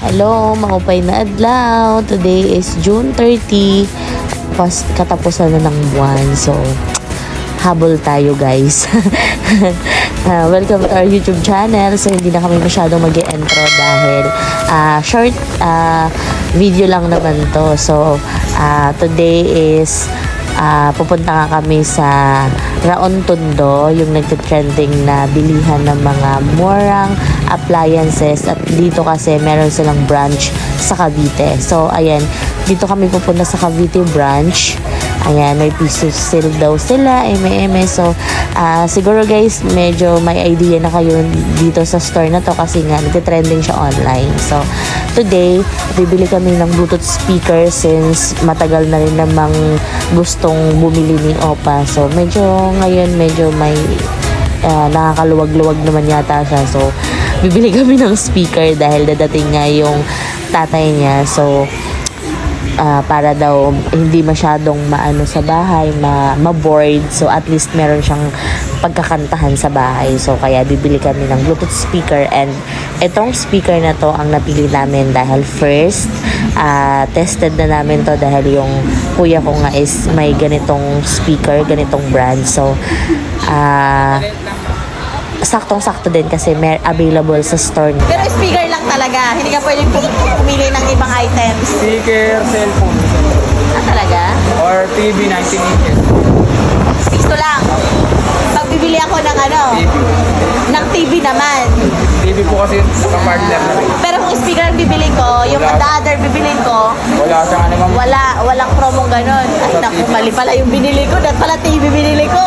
Hello, maupay na adlaw. Today is June 30. Pas katapusan na ng buwan. So, habol tayo guys. Ah, welcome to our YouTube channel. So, hindi na kami masyadong mag intro dahil ah, short ah, video lang naman to. So, ah, today is ah, pupunta nga kami sa Raon Tondo, yung nagte-trending na bilihan ng mga murang appliances at dito kasi meron silang branch sa Cavite. So, ayan, dito kami pupunta sa Cavite branch. Ayan, may piso sale daw sila, eme So, ah, siguro guys, medyo may idea na kayo dito sa store na to kasi nga, nagte-trending siya online. So, today, bibili kami ng Bluetooth speaker since matagal na rin namang gustong bumili ni Opa. So, medyo ngayon, medyo may ah, nakakaluwag-luwag naman yata siya. So, bibili kami ng speaker dahil dadating nga yung tatay niya. So, ah, para daw hindi masyadong maano sa bahay, ma, ma-bored. So, at least meron siyang pagkakantahan sa bahay. So, kaya bibili kami ng Bluetooth speaker and itong speaker na to ang napili namin dahil first, ah, tested na namin to dahil yung kuya ko nga is may ganitong speaker, ganitong brand. So, ah, saktong-sakto din kasi may available sa store niya. Pero speaker lang pwedeng pum- pumili ng ibang items. Speaker, cellphone, Ah, talaga? or TV 19 inches. Gusto lang. Pag bibili ako ng ano, TV. ng TV naman. TV po kasi naka-partner na rin. Pero kung speaker ang bibili ko, yung Wala. the other bibilin ko, Wala siyang ano ma'am. wala, walang promong ganun. Ay, naku, mali pala yung binili ko. Dahil pala TV binili ko.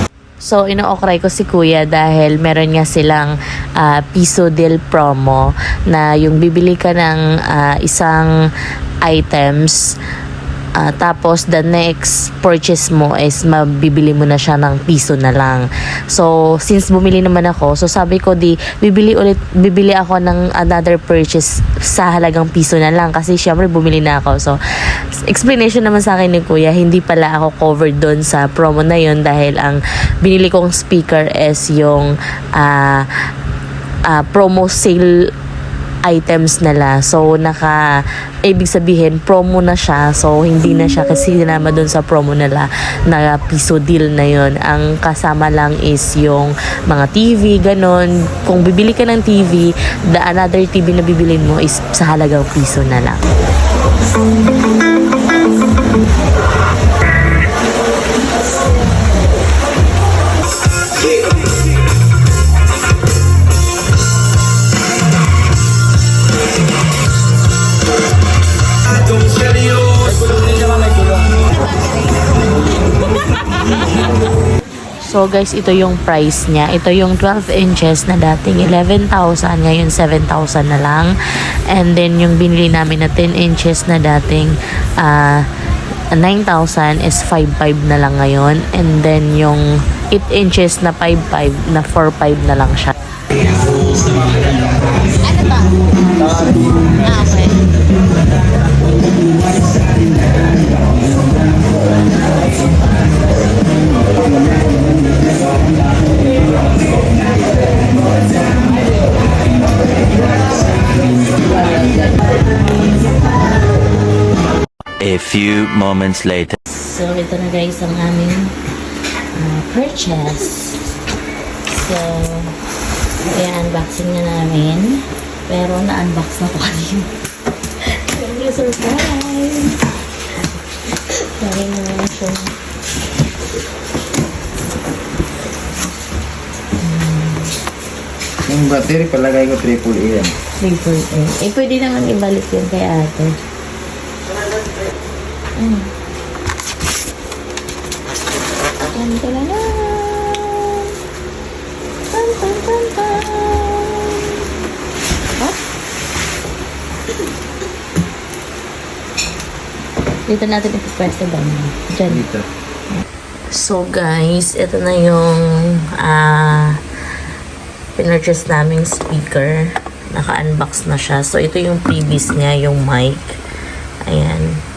So, ino-okray ko si kuya dahil meron nga silang ah, piso deal promo na yung bibili ka ng ah, isang items ah, tapos the next purchase mo is mabibili mo na siya ng piso na lang. So, since bumili naman ako, so sabi ko di bibili ulit bibili ako ng another purchase sa halagang piso na lang kasi syempre bumili na ako. So, explanation naman sa akin ni Kuya, hindi pala ako covered doon sa promo na yon dahil ang binili kong speaker is yung ah, ah, promo sale items nila. So, naka, ibig sabihin, promo na siya. So, hindi na siya kasi sinama dun sa promo nila na piso deal na yon Ang kasama lang is yung mga TV, ganon. Kung bibili ka ng TV, the another TV na bibilin mo is sa halagang piso na lang. So guys, ito yung price niya. Ito yung 12 inches na dating 11,000, ngayon 7,000 na lang. And then yung binili namin na 10 inches na dating ah, 9,000 is 5,500 na lang ngayon. And then yung 8 inches na 5,500 na 4,500 na lang siya. ano ba? Ah, okay. Moments later. So, ito na guys ang aming ah, purchase. So, kaya unboxing na namin. Pero na-unbox na po kanina. Thank you, surprise! Sorry na lang siya. Yung battery, palagay ko triple A yan. Triple A. Eh, pwede naman ibalik yun kay ate. Mm. Tan tan tan tan tan tan. What? Dito natin ipipwesto ba? Diyan. Dito. So guys, ito na yung ah pinurchase naming speaker. Naka-unbox na siya. So ito yung previous niya, yung mic. Ayan.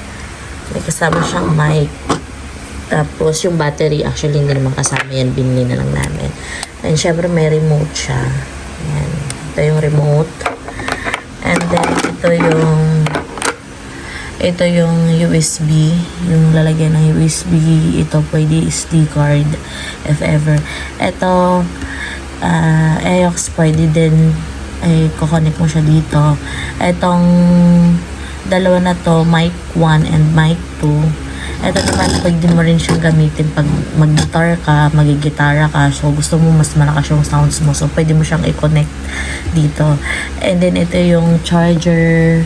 May kasama siyang mic. Tapos yung battery, actually hindi naman kasama yan. Binili na lang namin. And syempre may remote siya. Ayan. Ito yung remote. And then, ito yung ito yung USB, yung lalagyan ng USB, ito pwede SD card if ever. Ito, ah AUX pwede din, ay kukonek mo siya dito. Itong dalawa na to, mic 1 and mic 2. Ito naman, pwede mo rin siyang gamitin pag mag-guitar ka, magigitara ka, so gusto mo mas malakas yung sounds mo, so pwede mo siyang i-connect dito. And then, ito yung charger,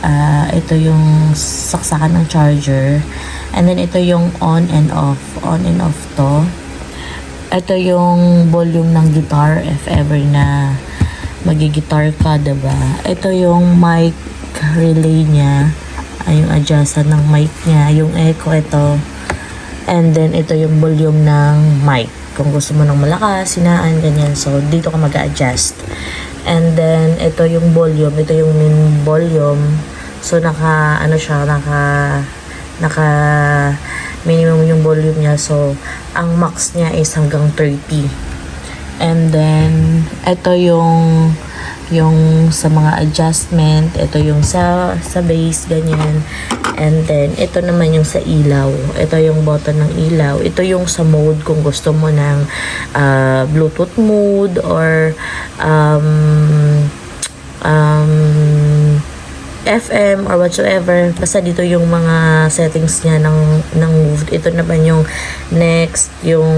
Ah, ito yung saksakan ng charger. And then, ito yung on and off. On and off to. Ito yung volume ng guitar if ever na magigitar ka, ba? Ito yung mic relay niya. Ay, yung adjustan ng mic niya. Yung echo, ito. And then, ito yung volume ng mic. Kung gusto mo ng malakas, sinaan, ganyan. So, dito ka mag-adjust. And then, ito yung volume. Ito yung main volume. So, naka, ano siya, naka, naka, minimum yung volume niya. So, ang max niya is hanggang 30. And then, ito yung yung sa mga adjustment, ito yung sa sa base ganyan. And then ito naman yung sa ilaw. Ito yung button ng ilaw. Ito yung sa mode kung gusto mo ng ah, Bluetooth mode or um um FM or whatsoever. Basta dito yung mga settings niya ng, ng move. Ito naman yung next, yung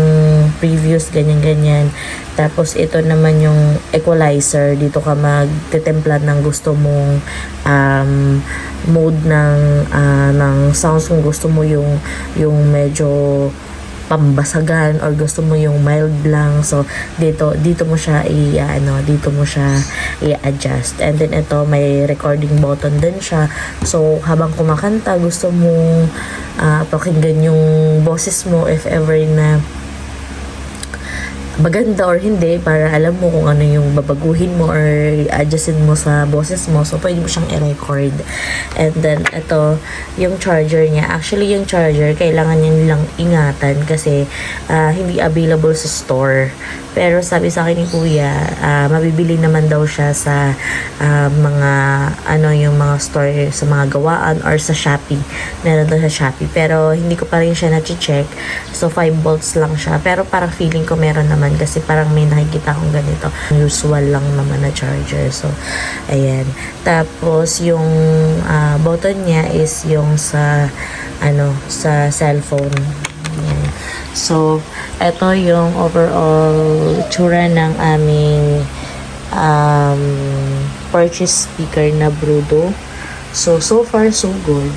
previous, ganyan-ganyan. Tapos ito naman yung equalizer. Dito ka magtitempla ng gusto mong um, mode ng, ah, ng sounds kung gusto mo yung, yung medyo pambasagan or gusto mo yung mild lang. So dito dito mo siya i ano dito mo siya i-adjust. And then ito may recording button din siya. So habang kumakanta gusto mo ah, pakinggan yung boses mo if ever na maganda or hindi para alam mo kung ano yung babaguhin mo or adjustin mo sa boses mo. So pwede mo siyang i-record. And then ito yung charger niya. Actually yung charger kailangan niya nilang ingatan kasi ah, hindi available sa store. Pero sabi sa akin ni kuya ah, mabibili naman daw siya sa ah, mga ano yung mga store sa mga gawaan or sa Shopee. Meron daw sa Shopee. Pero hindi ko pa rin siya na-check. So 5 volts lang siya. Pero parang feeling ko meron naman kasi parang may nakikita akong ganito. Usual lang naman na charger. So ayan. Tapos yung ah, button niya is yung sa ano sa cellphone. Ayan. so ito yung overall tsura ng aming um, purchase speaker na Brudo so so far so good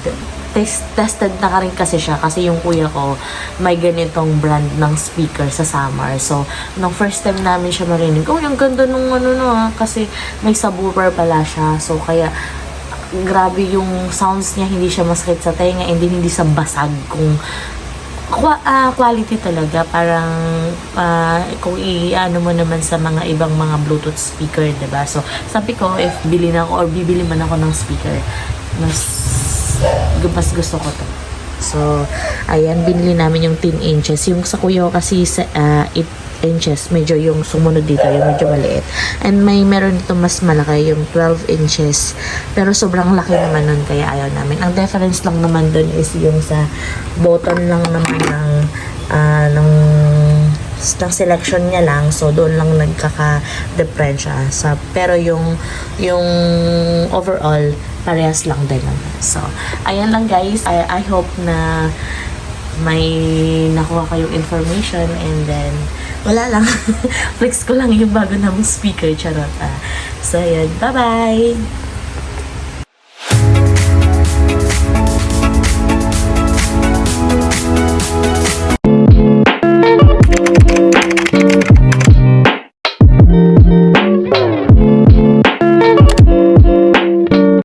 Test, tested na ka rin kasi siya kasi yung kuya ko may ganitong brand ng speaker sa summer. So, nung first time namin siya marinig, oh, yung ganda nung ano no ah, kasi may subwoofer pala siya. So, kaya grabe yung sounds niya, hindi siya masakit sa tenga, hindi hindi sa basag kung Qua- ah, quality talaga parang ah, kung i-ano mo naman sa mga ibang mga bluetooth speaker 'di ba so sabi ko if bili na ako or bibili man ako ng speaker mas mas gusto ko to. So ayan binili namin yung 10 inches. Yung sa kuya ko kasi sa ah, 8 inches medyo yung sumunod dito yung medyo maliit. And may meron dito mas malaki yung 12 inches. Pero sobrang laki naman nun kaya ayaw namin. Ang difference lang naman dun is yung sa button lang naman ng ah, ng ng selection niya lang so doon lang nagkaka-different siya. Sa pero yung yung overall parehas lang din naman. So ayan lang guys. I, I hope na may nakuha kayong information and then wala lang. Flex ko lang yung bago namang speaker charot ah. so ayan. Bye bye